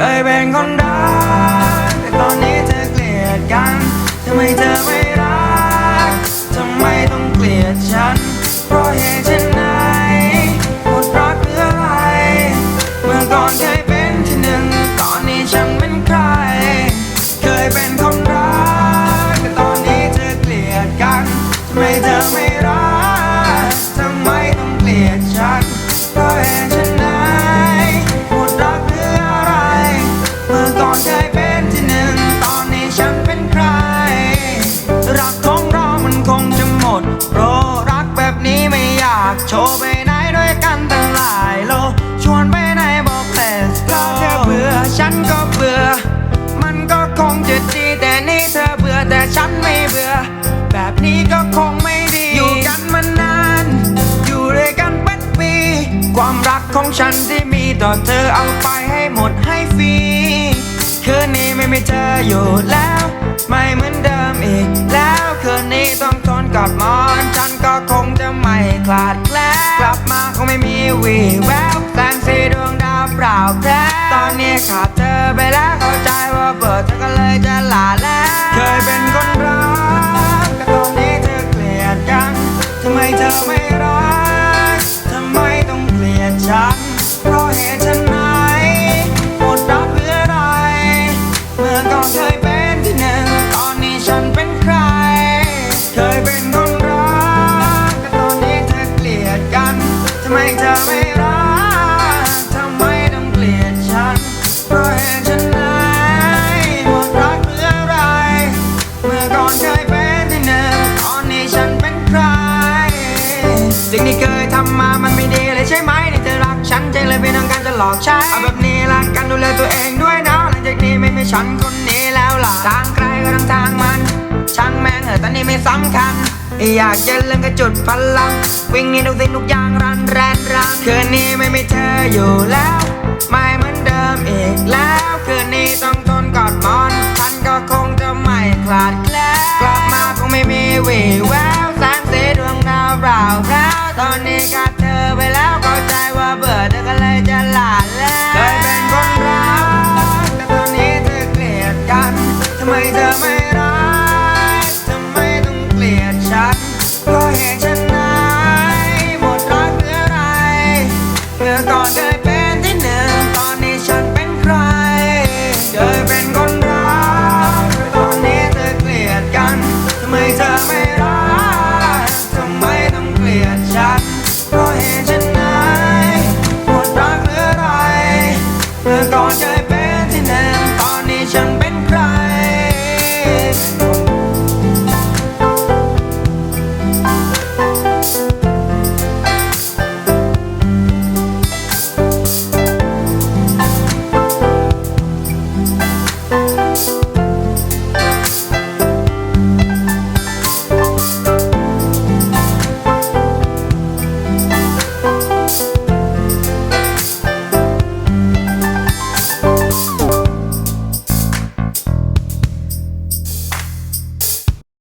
เคยเป็นคนรักแต่ตอนนี้เธอเกลียดกันทำไมเธอไม่ ความรักของฉันที่มีต่อเธอเอาไปให้หมดให้ฟรี คืนนี้ไม่มีเธออยู่แล้ว ไม่เหมือนเดิมอีกแล้ว คืนนี้ต้องทนกับมอนฉันก็คงจะไม่คลาดแคล้วกลับมาคงไม่มีวี่แววแสงสีดวงดาวเปล่าแท้ตอนนี้ขาดเธอไปแล้วเข้าใจว่าเบิดเธอก็เลยจะลาำไมเธอไม่รักทำไมต้องเกลียดฉันเพราะเหตุฉันไหนหมดรักหรืออะไร เมื่อก่อนเคยเป็นที่หนึ่งตอนนี้ฉันเป็นใคร สิ่งที่เคยทำมามันไม่ดีเลยใช่ไหมที่เธอรักฉันใจเลยไม่ต้องการจะหลอกใช้เอาแบบนี้ละกันดูแลตัวเองด้วยนะหลังจากนี้ไม่มีฉันคนนี้แล้วล่ะทางใครก็ทางทางมัน ช่างแม่งเหออตอนนี้ไม่สำคัญ อยากจะเล่นกระจุดพลัง วิ่งหนีทุกสิ่งทุกอย่างรันแรนรันคืนนี้ไม่มีเธออยู่แล้ว ไม่เหมือนเดิมอีกแล้ว คืนนี้ต้องทนกอดมอนท่านก็คงจะไม่คลาดแคลนกลับมาคงไม่มีวี่แววแสงสีดวงดาวเปล่าแล้วตอนนี้กับ เคเป็นที่หนึ่งตอนนี้ฉัน